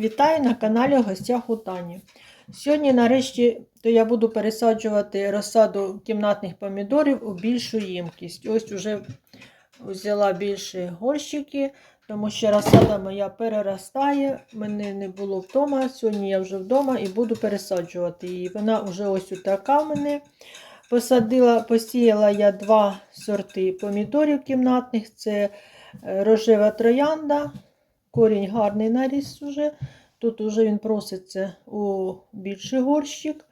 Вітаю на каналі гостях у Тані. Сьогодні, нарешті, то я буду пересаджувати розсаду кімнатних помідорів у більшу ємкість. Ось уже взяла більші горщики, тому що розсада моя переростає. Мене не було вдома. Сьогодні я вже вдома і буду пересаджувати її. Вона вже ось така в мене. Посадила, посіяла я два сорти помідорів кімнатних. Це е, рожева троянда. Корінь гарний наріс уже. Тут вже він проситься у більший горщик.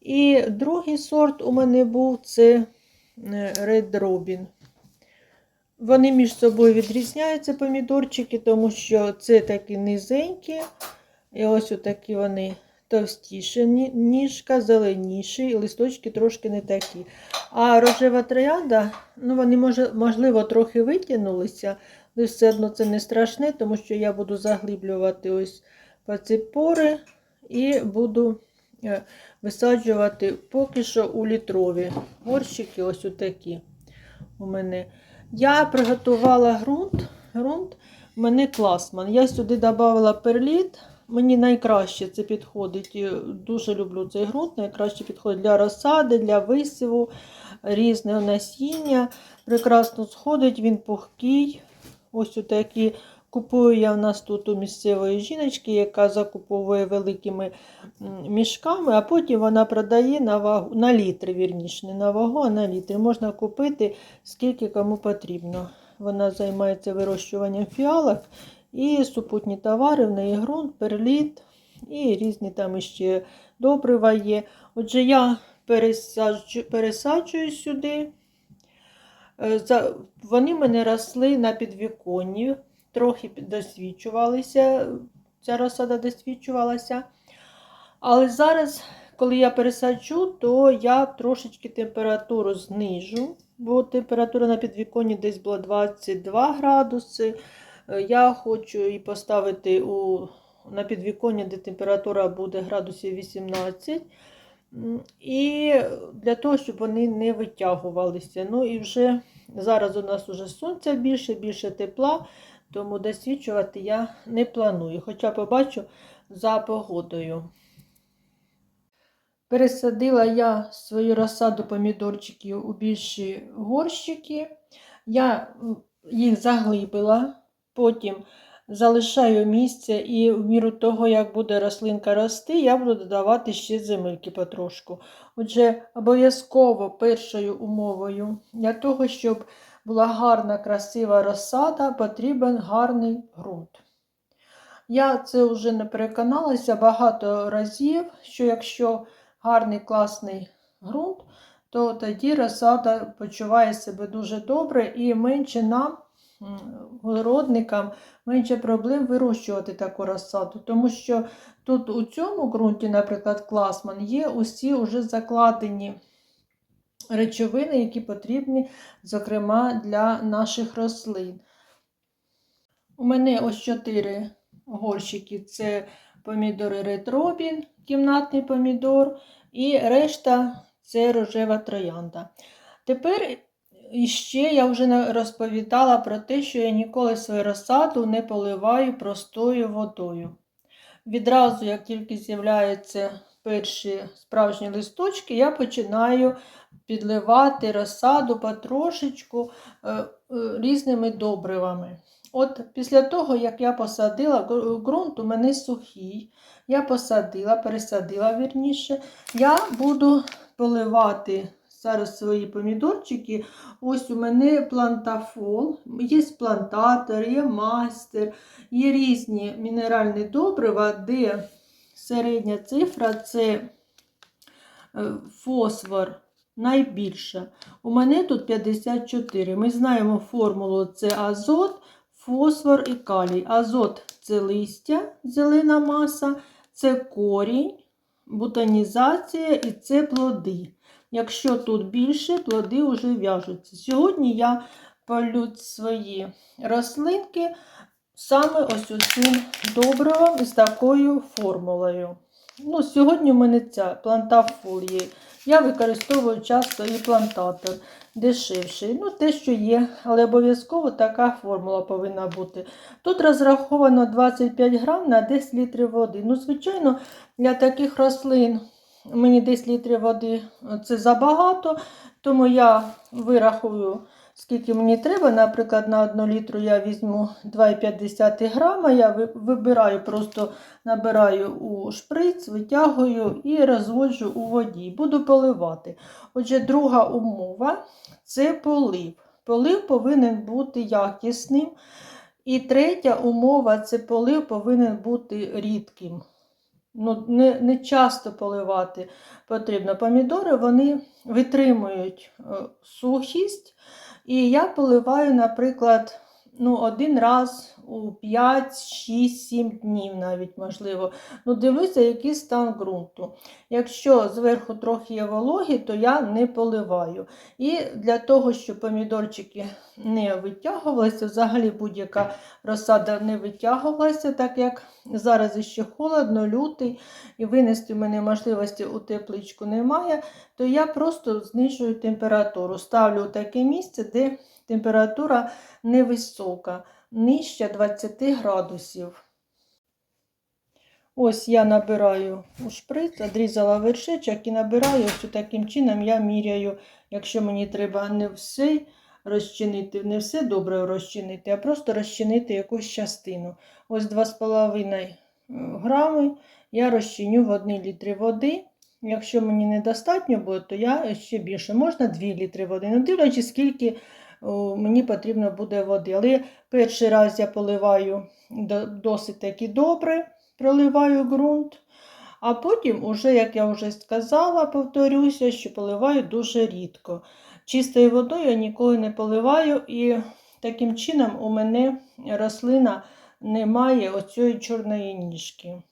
І другий сорт у мене був це е, Red Robin. Вони між собою відрізняються помідорчики, тому що це такі низенькі. І ось такі вони товстіші, ні- ніжка, зеленіші, листочки трошки не такі. А рожева троянда, ну вони можливо трохи витягнулися, але все одно це не страшне, тому що я буду заглиблювати ось по ці пори і буду е, висаджувати поки що у літрові горщики, ось такі у мене. Я приготувала ґрунт. ґрунт у мене класман. Я сюди додала перліт. Мені найкраще це підходить. Дуже люблю цей ґрунт. Найкраще підходить для розсади, для висіву, різного насіння. Прекрасно сходить, він пухкий. Ось такі. Купую я в нас тут у місцевої жіночки, яка закуповує великими мішками, а потім вона продає на вагу, на літри, вірніше, не на вагу, а на літри. Можна купити скільки кому потрібно. Вона займається вирощуванням фіалок і супутні товари, в неї ґрунт, перліт і різні там іще добрива є. Отже, я пересаджу, пересаджую сюди. Е, Вони мене росли на підвіконні, трохи досвідчувалися, ця розсада досвідчувалася. Але зараз, коли я пересаджу, то я трошечки температуру знижу, бо температура на підвіконні десь була 22 градуси. Е, Я хочу її поставити у, на підвіконня, де температура буде градусів 18. І для того, щоб вони не витягувалися. Ну і вже зараз у нас уже сонця більше, більше тепла, тому досвідчувати я не планую. Хоча побачу за погодою. Пересадила я свою розсаду помідорчиків у більші горщики. Я їх заглибила, потім залишаю місце і в міру того, як буде рослинка рости, я буду додавати ще земельки потрошку. Отже, обов'язково першою умовою для того, щоб була гарна, красива розсада, потрібен гарний ґрунт. Я це вже не переконалася багато разів, що якщо гарний класний ґрунт, то тоді розсада почуває себе дуже добре і менше нам, городникам, менше проблем вирощувати таку розсаду. Тому що тут у цьому ґрунті, наприклад, класман, є усі вже закладені речовини, які потрібні, зокрема, для наших рослин. У мене ось чотири горщики це помідори Robin, кімнатний помідор, і решта це рожева троянда. Тепер іще я вже розповідала про те, що я ніколи свою розсаду не поливаю простою водою. Відразу, як тільки з'являються перші справжні листочки, я починаю підливати розсаду потрошечку е, е, різними добривами. От після того, як я посадила, ґрунт у мене сухий, я посадила, пересадила вірніше, я буду поливати зараз свої помідорчики. Ось у мене плантафол, є плантатор, є мастер, є різні мінеральні добрива, де середня цифра це е, фосфор найбільша. У мене тут 54. Ми знаємо формулу це азот, фосфор і калій. Азот це листя, зелена маса, це корінь, бутанізація і це плоди. Якщо тут більше, плоди вже в'яжуться. Сьогодні я полю свої рослинки саме ось добривом і з такою формулою. Ну, Сьогодні у мене ця плантафол є Я використовую часто і плантатор дешевший. Ну, те, що є, але обов'язково така формула повинна бути. Тут розраховано 25 грам на 10 літрів води. Ну, звичайно, для таких рослин мені 10 літрів води це забагато, тому я вирахую, скільки мені треба. Наприклад, на 1 літру я візьму 2,5 грама. Я вибираю, просто набираю у шприц, витягую і розводжу у воді. Буду поливати. Отже, друга умова це полив. Полив повинен бути якісним. І третя умова це полив повинен бути рідким. Ну, не, не часто поливати потрібно. Помідори вони витримують е, сухість. І я поливаю, наприклад, ну, один раз 5, 6, 7 днів навіть можливо. Ну, дивлюся, який стан ґрунту. Якщо зверху трохи є вологі, то я не поливаю. І для того, щоб помідорчики не витягувалися, взагалі будь-яка розсада не витягувалася, так як зараз іще холодно, лютий, і винести в мене можливості у тепличку немає, то я просто знижую температуру. Ставлю у таке місце, де температура невисока, нижче 20 градусів. Ось я набираю у шприц, одрізала вершечок і набираю ось таким чином я міряю, якщо мені треба не все розчинити, не все добре розчинити, а просто розчинити якусь частину. Ось 2,5 грами я розчиню в 1 літрі води. Якщо мені недостатньо буде, то я ще більше. Можна 2 літри води. Не дивлячись, скільки мені потрібно буде води. Але перший раз я поливаю досить таки добре, проливаю ґрунт. А потім, уже, як я вже сказала, повторюся, що поливаю дуже рідко. Чистою водою я ніколи не поливаю, і таким чином у мене рослина не має оцієї чорної ніжки.